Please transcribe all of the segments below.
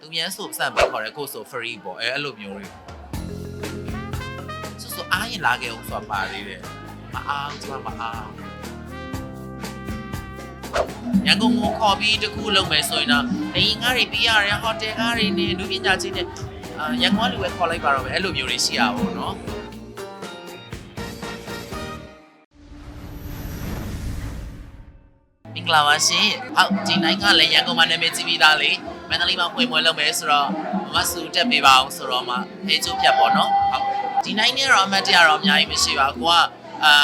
သူမြန်ဆိုစံပေးခေါ်တယ်ကိုဆို free ပေါ့အဲအဲ့လိုမျိုးတွေဆိုဆိုအားရင်လာခဲ့အောင်ဆိုတာပါသေးတယ်မအားကျွန်မမအားရန်ကုန်ကိုခေါ်ပြီးတခုလုပ်မယ်ဆိုရင်တော့နေငါးတွေပြီးရတယ်ဟိုတယ်ကားတွေနဲ့လူပညာချင်းနဲ့အာရန်ကုန်ကလူပဲခေါ်လိုက်ပါတော့မယ်အဲ့လိုမျိုးတွေရှိရပါဘောနော်မင်္ဂလာပါရှင်ဟုတ်ဒီနိုင်ကလည်းရန်ကုန်မှာနာမည်ကြီးပြီးသားလေ မန္တလေးမှာဖွင့်ပွဲလုပ်မယ်ဆိုတော့မမဆူတက်ပေးပါအောင်ဆိုတော့မှဖေးချိုးဖြတ်ပေါ့နော်ဟုတ်ဒီနိုင်နဲ့တော့အမတ်တရတော့အများကြီးမရှိပါဘူးကိုကအာ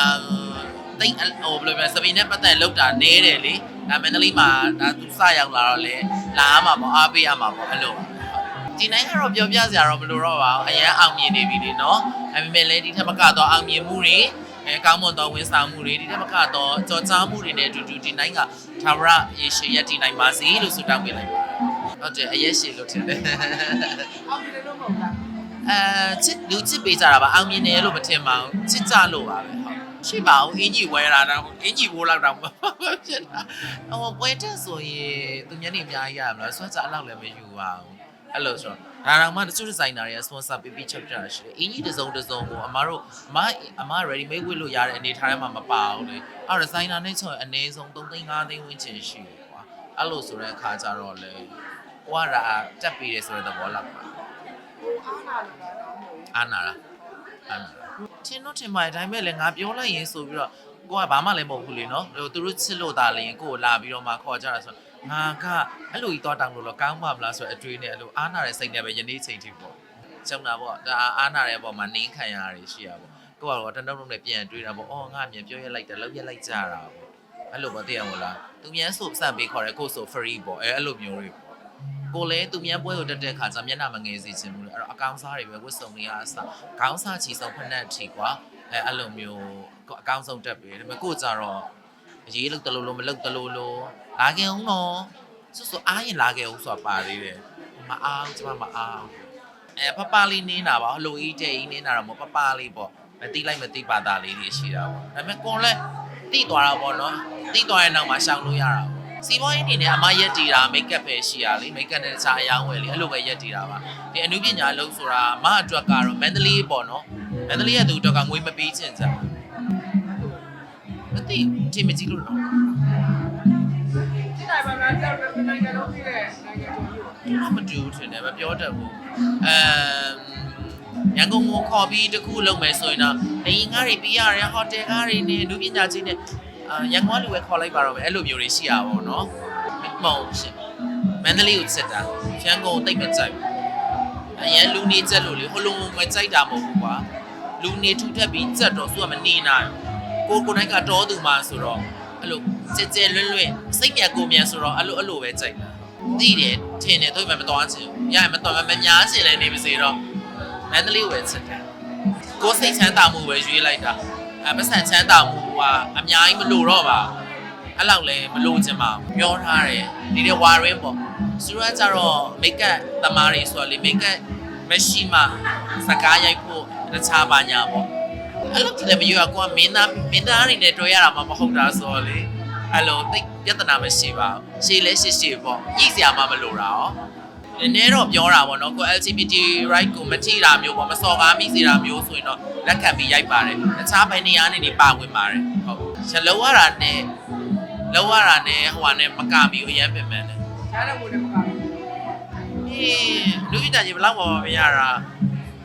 တိတ်ဟိုဘယ်လိုလဲစပင်းနဲ့ပတ်သက်လောက်တာနဲတယ်လေဒါမန္တလေးမှာဒါသူစရောက်လာတော့လေလာရမှာပေါ့အားပေးရမှာပေါ့အဲ့လိုဒီနိုင်ကတော့ပြောပြစရာတော့မလိုတော့ပါဘူးအရန်အောင်မြင်နေပြီလေနော်ဒါပေမဲ့လည်းဒီထက်မကတော့အောင်မြင်မှုတွေအဲကောင်းမွန်သောဝန်ဆောင်မှုတွေဒီထက်မကတော့ကြော်ကြားမှုတွေနဲ့အတူတူဒီနိုင်ကသာဝရရေရှည်ရည်တည်နိုင်ပါစေလို့ဆုတောင်းပေးလိုက်ပါတယ် ဟုတ်တယ်အရက်ရှည်လို့ထင်တယ်အောင်တယ်လို့မဟုတ်လားအဲချစ်လူချစ်ပေးကြတာပါအောင်မြင်တယ်လို့မထင်ပါဘူးချစ်ကြလို့ပါပဲဟုတ်ရှိပါဦးအင်ကြီးဝဲတာတော့အင်ကြီးဝိုးလောက်တော့မဖြစ်တာဟိုပွဲတက်ဆိုရင်သူမျက်နှာအများကြီးရမလားဆွမ်းကြအလောက်လည်းမယူပါဘူးအဲ့လိုဆိုတော့ဒါတော့မှတချို့ဒီဇိုင်နာတွေက sponsor ပေးပြီးချက်ပြတာရှိတယ်အင်ကြီးတစ်စုံတစ်စုံကိုအမတို့အမအမ ready made ဝတ်လို့ရတဲ့အနေထားထဲမှာမပါဘူးလေအဲ့တော့ဒီဇိုင်နာနဲ့ချောအနည်းဆုံး3သိန်း5သိန်းဝန်းကျင်ရှိတယ်ကွာအဲ့လိုဆိုတဲ့အခါကျတော့လေ ဟိုကဒါတက်ပြီးတယ်ဆိုတဲ့သဘောလောက်ပါဟိုအားနာလို့လားတော့မဟုတ်ဘူးအာနာလားအာနာချင်းတော့ထင်ပါတယ်ဒါပေမဲ့လည်းငါပြောလိုက်ရင်ဆိုပြီးတော့ကိုကဘာမှလည်းမဟုတ်ဘူးလေနော်ဟိုသူတို့ချစ်လို့သားလျင်ကိုကိုလာပြီးတော့မှခေါ်ကြတာဆိုငါကအဲ့လိုကြီးတော့တောင်းလို့တော့ကောင်းပါမလားဆိုတော့အတွေးနဲ့အဲ့လိုအာနာတဲ့စိတ်နဲ့ပဲယနေ့ချိန်ထိပေါ့ကျုံတာပေါ့ဒါအာနာတဲ့အပေါ်မှာနင်းခံရတာရှိရပေါ့ကိုကတော့တန်းတုံးနဲ့ပြန်တွေးတာပေါ့အော်ငါမြန်ပြောရလိုက်တယ်လောက်ရလိုက်ကြတာပေါ့အဲ့လိုပေါ့သိရမလားသူမြန်ဆိုစံပေးခေါ်တယ်ကိုဆို free ပေါ့အဲအဲ့လိုမျိုးတွေပေါ့ ကိုလည်းသူမြန်ပွဲကိုတက်တဲ့ခါကျမျက်နှာမငယ်စေချင်ဘူးလေအဲ့တော့အကောင်စားတွေပဲဝတ်စုံတွေအားအစခေါင်းစားချီဆုံးဖက်နှက်ထီကွာအဲအဲ့လိုမျိုးကိုအကောင်ဆုံးတက်ပြီဒါပေမဲ့ကိုကြတော့အရေးလို့တလို့လို့မလုပ်တလို့လို့လာခဲ့အောင်နော်စွတ်စွတ်အားရင်လာခဲ့အောင်ဆိုတာပါသေးတယ်မအားကျမမအားအဲပပလေးနင်းတာပါဟလိုကြီးတဲ့ကြီးနင်းတာတော့မဟုတ်ပပလေးပေါ့မတိလိုက်မတိပါတာလေးတွေရှိတာပေါ့ဒါပေမဲ့ကိုလည်းတိသွားတာပေါ့နော်တိသွားရဲ့နောက်မှာရှောင်လို့ရတာပေါ့ စီပွားရေးအနေနဲ့အမရက်တီတာမိတ်ကပ်ပဲရှိရလေမိတ်ကပ်နဲ့တခြားအယောင်းဝယ်လေအဲ့လိုပဲရက်တီတာပါဒီအနုပညာလုံးဆိုတာအမအတွက်ကတော့မန္တလေးပေါ့နော်မန္တလေးရဲ့သူအတွက်ကငွေမပေးချင်ကြမသိချင်မကြည့်လို့တော့ဒီတိုင်းမှာလည်းကြောက်တဲ့နိုင်ငံလုံးကြီးတဲ့နိုင်ငံတော်ကြီးကိုတော့မတူဘူးထင်တယ်မပြောတတ်ဘူးအမ်ရန်ကုန်ကိုခေါ်ပြီးတခုလုပ်မယ်ဆိုရင်တော့နေငါးတွေပြီးရတယ်ဟိုတယ်ကားတွေနဲ့အနုပညာချင်းနဲ့အာ ရန်ကုန်ကလူပဲခေါ်လိုက်ပါတော့မယ်အဲ့လိုမျိုးတွေရှိရပါတော့နော်မဟုတ်ရှင်မန္တလေးကိုစစ်တာရန်ကုန်ကိုတိတ်မကြိုက်ဘူးအရင်လူနေကြက်လို့လေဟိုလုံးမကြိုက်တာမဟုတ်ဘူးကွာလူနေထူထပ်ပြီးကြက်တော့သူကမနေနိုင်ကိုကိုနိုင်ကတော့သူမှဆိုတော့အဲ့လိုကြက်ကြက်လွတ်လွတ်စိတ်မြတ်ကိုမြန်ဆိုတော့အဲ့လိုအဲ့လိုပဲကြိုက်တာသိတယ်ထင်တယ်တို့မှမတော်ချင်ဘူးရရင်မတော်မများချင်လည်းနေပါစေတော့မန္တလေးကိုပဲချက်တယ်ကိုစိတ်ချမ်းသာမှုပဲရွေးလိုက်တာအမဆန်ချမ်းသာမှု ကအများကြီးမလိုတော့ပါအဲ့လောက်လည်းမလိုချင်ပါဘူးပြောထားတယ်ဒီတဲ့ဝါရင်းပေါ့သူတို့ကကြတော့မိတ်ကပ်သမားတွေဆိုတော့လေမိတ်ကပ်မရှိမှစကားရိုက်ဖို့တခြားပါညာပေါ့အဲ့လိုတည်းလည်းမယူရကွာမင်းသားမင်းသားတွေနဲ့တွေ့ရတာမှမဟုတ်တာဆိုတော့လေအဲ့လိုသိပ်ပြဿနာမရှိပါဘူးရှေ့လဲရှေ့ရှေ့ပေါ့ညှိစရာမှမလိုတာရော နည်းနည်းတော့ပြောတာပေါ့နော်ကို LGBT right ကိုမထိတာမျိုးပေါ့မစော်ကားမိစေတာမျိုးဆိုရင်တော့လက်ခံပြီးရိုက်ပါတယ်တခြားဘယ်နေရာနေနေပါဝင်ပါတယ်ဟုတ်ရလောရတာနဲ့လောရတာနဲ့ဟိုဟာနဲ့မကမီကိုအရင်ပင်ပန်းတယ်ရှားတဲ့ဝင်တယ်မကောင်းဘူးအေးလူကြီးတာကြီးဘယ်လောက်မှမရတာ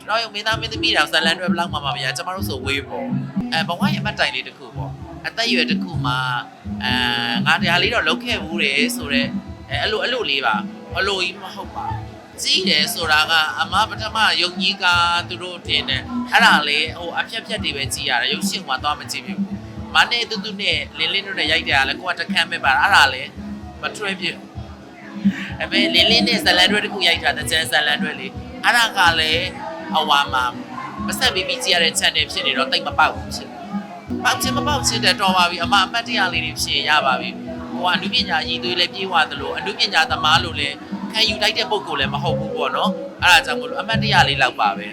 တော့ရုံမင်းသားမင်းသမီးတောင်ဇလန်တွေဘယ်လောက်မှမရကျမတို့ဆိုဝေးပေါ့အဲဘဝရဲ့အမတ်တိုင်လေးတစ်ခုပေါ့အသက်အရွယ်တစ်ခုမှာအဲငါတရားလေးတော့လုပ်ခဲ့ဘူးတယ်ဆိုတော့အဲအဲ့လိုအဲ့လိုလေးပါ အလိုကြီးမဟုတ်ပါကြီးတယ်ဆိုတာကအမပထမယုံကြီးကသူတို့တင်တယ်အဲ့ဒါလေဟိုအဖြက်ဖြက်တွေပဲကြီးရတယ်ရုပ်ရှင်မှာတော့မကြည့်ဘူးမနဲ့တူတူနဲ့လင်းလင်းတို့နဲ့ရိုက်တယ်ကလည်းကိုကတခမ်းပဲပါအဲ့ဒါလေမထွဲပြည့်အမေလင်းလင်းနဲ့ဇလန်တွဲတစ်ခုရိုက်ထားတဲ့ကျန်ဇလန်တွဲလေးအဲ့ဒါကလည်းအဝါမှာမဆက်ပြီးပြီးကြည့်ရတဲ့ channel ဖြစ်နေတော့တိတ်မပေါက်ဘူးဖြစ်ပေါက်ချင်မပေါက်ချင်တဲ့တော်ပါပြီအမအမတ်တရားလေးတွေဖြစ်ရပါပြီ ဟိုကအနုပညာရည်သွေးလည်းပြေးသွားသလိုအနုပညာသမားလို့လည်းခံယူလိုက်တဲ့ပုံကိုလည်းမဟုတ်ဘူးပေါ့နော်အဲ့ဒါကြောင့်မို့လို့အမတ်တရားလေးလောက်ပါပဲ